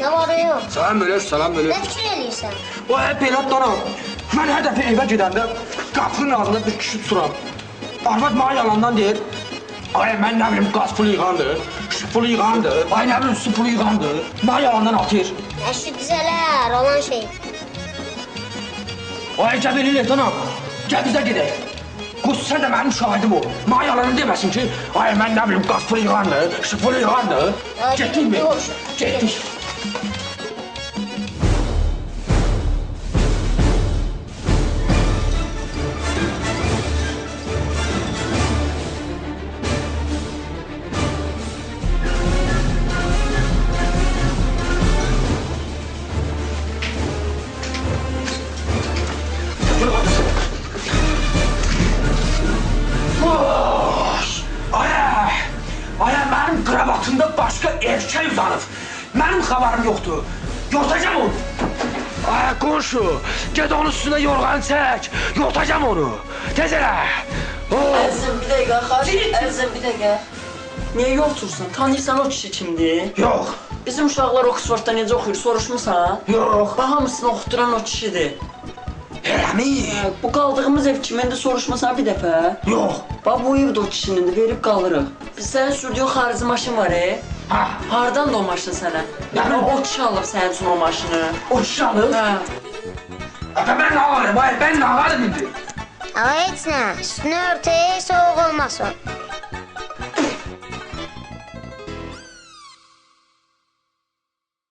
ya yox? Salam verir, salam verir. Nə fikir eləyirsən? O hep belə dana. Mən hər dəfə evə gedəndə qapının ağzında bir kişi tuturam. Arvad mənə yalandan deyir. Ay mən nə bilim qaz pulu yığandır, su pulu yığandır, ay nə bilim su pulu yığandır. Mənə yalandan atır. Əşi düzələr olan şey. Ay gəl belə dana. Gəl bizə gedək. Kutsa da benim şahidim ol. Bana yalanı demesin ki, ay ben ne bileyim gaspını yıkandı, şıpını yıkandı. Gittik mi? Gittik. Aya mənim kravatımda başqa erkək uzanıb. Mənim xəbərim yoxdur. Yortacam onu. Aya qonşu, get onun üstünə yorğan çək. Yortacam onu. Tez elə. Oh. Əzizim bir dəqiqə, Ciddi. Əzizim bir dəqiqə. Niyə yoxdursan? Tanıyırsan o kişi kimdir? Yox, Bizim uşaqlar Oksfordda necə oxuyur, soruşmusan? yox. Bax hamısını oxuduran o kişidir. Eləmi? Hə, Bu qaldığımız ev kimindir soruşmasan bir dəfə? Yox. Bax bu ev də o kişinindir, verib qalırıq. Biz sənin sürdüyün xarici maşın var, e? Ha, Hardan da o maşın sənə? Yəni o kişi alıb sənin üçün o maşını. o kişi alır. Hə. Ata mən nə alırım? Ay, ben nə alırım indi? Ama heç nə, üstünü örtəyə soğuk olmasın.